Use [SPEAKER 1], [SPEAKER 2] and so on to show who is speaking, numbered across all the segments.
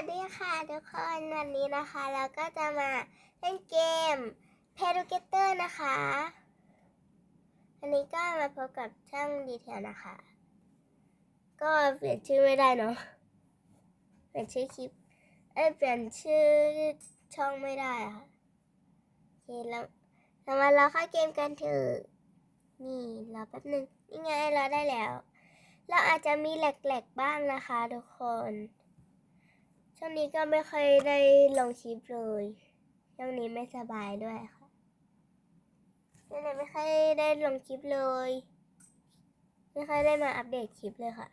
[SPEAKER 1] สดีค่ะทุกคนวันนี้นะคะเราก็จะมาเล่นเกม p e r u g a t o r นะคะอันนี้ก็มาพบกับช่างดีเทลนะคะ ก็เปลี่ยนชื่อไม่ได้เนาะเปลี่ยนชื่อคลิปเอ้ยเปลี่ยนชื่อช่องไม่ได้อะค่ะโอเคแล้วเรามาเราเข้าเกมกันเถอะนี่รอแป๊บหนึ่งนี่ไงเราได้แล้ว เราอาจจะมีแหลกๆบ้างนะคะทุกคน ช่วงนี้ก็ไม่เคยได้ลงคลิปเลยช่วงนี้ไม่สบายด้วยค่ะก็เลยไม่เคยได้ลงคลิปเลย ไม่เคยได้มาอัปเดตคลิปเลยค่ะ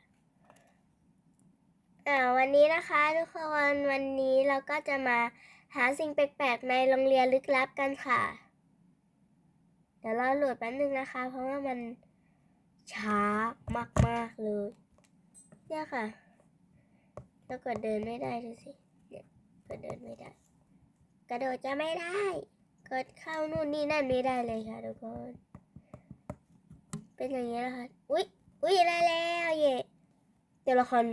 [SPEAKER 1] อ่าวันนี้นะคะทุกคนวันนี้เราก็จะมาหาสิ่งแปลกๆในโรงเรียนลึกลับกันค่ะ เดี๋ยวเราโหลดแป๊บนึงนะคะ เพราะว่ามันช้ามากๆเลย เนี่ยค่ะ แล้วกดเดินไม่ได้ดูสิเนี่ยกดเดินไม่ได้ กระโดดจะไม่ได้กดเข้านู่นนี่นั่นไม่ได้เลยค่ะทุกคนเป็นอย่างนี้นะคะอุ๊ยอุ๊ยได้แล้วเย่ตัวละคร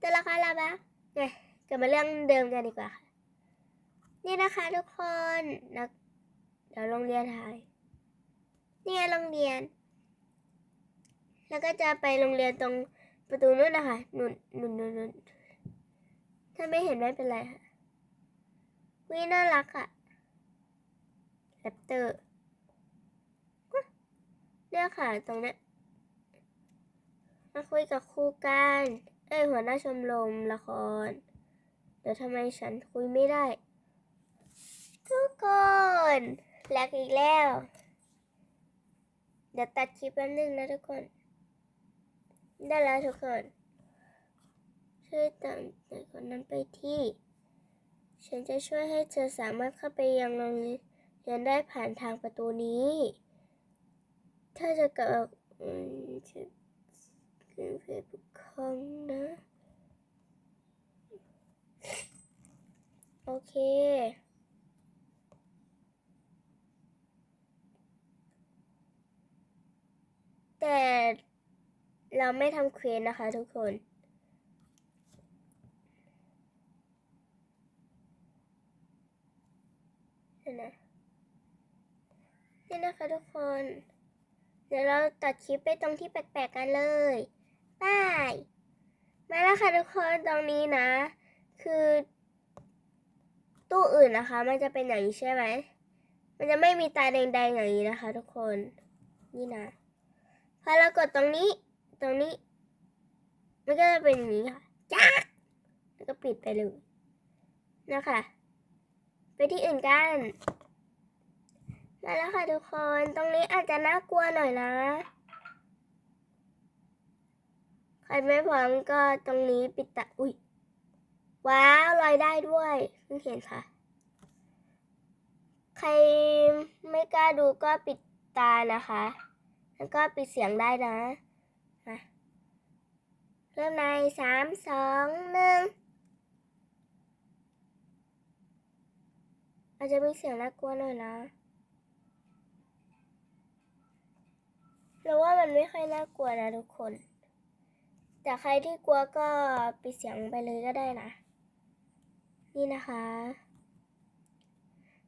[SPEAKER 1] ตัวละครเรบ้างไงกลับมาเรื่องเดิมกันดีกว่าค่ะนี่นะคะทุกคนแล้วเดี๋ยวโรงเรียนถ่ายนี่ไงโรงเรียน แล้วก็จะไปโรงเรียนตรง ประตูนู้นนะคะนุ่นนุ่นนุ่นนุ่นถ้าไม่เห็นไม่เป็นไรค่ะวิน่ารักอะแรปเตอร์เนี่ยค่ะตรงนี้มาคุยกับครูการเอ้ยหัวหน้าชมรมละคร เดี๋ยวทำไมฉันคุยไม่ได้ ทุกคนแลกอีกแล้ว เดี๋ยวตัดคลิปแป๊บนึงนะทุกคน ได้แล้วทุกคน ช่วยตามเด็กคนนั้นไปที่ ฉันจะช่วยให้เธอสามารถเข้าไปยังโรงเรียนได้ผ่านทางประตูนี้ ถ้าจะกลับอืมจะเกินไปบุกคองนะ โอเคแต่ เราไม่ทำเควสนะคะทุกคนนี่นะนี่นะคะทุกคน เดี๋ยวเราตัดคลิปไปตรงที่แปลกๆกันเลยบายมาแล้วค่ะทุกคนตรงนี้นะ คือตู้อื่นนะคะ มันจะเป็นอย่างนี้ใช่ไหม มันจะไม่มีตาแดงๆอย่างนี้นะคะ ทุกคน นี่นะ พอเรากดตรงนี้ ตรงนี้ มันก็จะเป็นอย่างนี้ค่ะจ้าแล้วก็ปิดไปเลยนะคะ ไปที่อื่นกันมาแล้วค่ะทุกคน ตรงนี้อาจจะน่ากลัวหน่อยนะใครไม่พร้อมก็ตรงนี้ปิดตาอุ้ย ว้าวลอยได้ด้วยเพิ่งเห็นค่ะ ใครไม่กล้าดูก็ปิดตานะคะ แล้วก็ปิดเสียงได้นะ มาเริ่มในสามสองหนึ่งอาจจะมีเสียงน่ากลัวหน่อยนะเราว่ามันไม่ค่อยน่ากลัวนะทุกคน แต่ใครที่กลัวก็ปิดเสียงไปเลยก็ได้นะ นี่นะคะ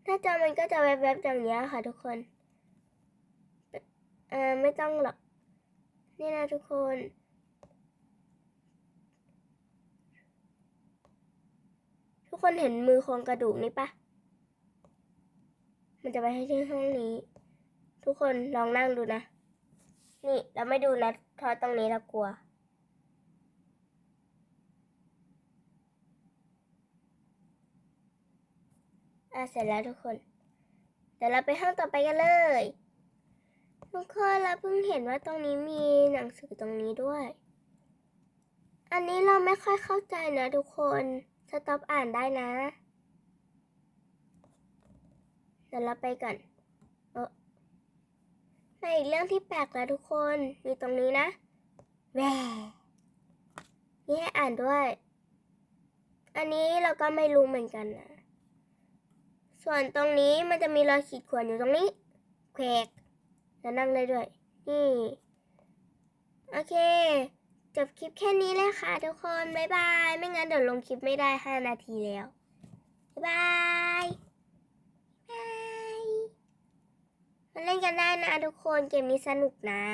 [SPEAKER 1] หน้าจอมันก็จะแวบๆอย่างนี้ค่ะทุกคน เออไม่ต้องหรอก นี่นะทุกคน ทุกคนเห็นมือโครงกระดูกนี้ปะมันจะไปให้ที่ห้องนี้ ทุกคนลองนั่งดูนะ นี่เราไม่ดูนะเพราะตรงนี้เรากลัวอะเสร็จแล้วทุกคน เดี๋ยวเราไปห้องต่อไปกันเลย ทุกคนเราเพิ่งเห็นว่าตรงนี้มีหนังสือตรงนี้ด้วย อันนี้เราไม่ค่อยเข้าใจนะทุกคนสต็อปอ่านได้นะ เดี๋ยวเราไปก่อนเออในอีกเรื่องที่แปลกแล้วทุกคน มีตรงนี้นะแหวนี่ให้อ่านด้วย อันนี้เราก็ไม่รู้เหมือนกันนะ ส่วนตรงนี้มันจะมีรอยขีดข่วนอยู่ตรงนี้แควก แล้วนั่งได้ด้วย นี่ โอเค จบคลิปแค่นี้เลยค่ะทุกคน บ๊ายบาย ไม่งั้นเดี๋ยวลงคลิปไม่ได้ 5 นาทีแล้ว บ๊ายบายบายมาเล่นกันได้นะทุกคน เกมนี้สนุกนะ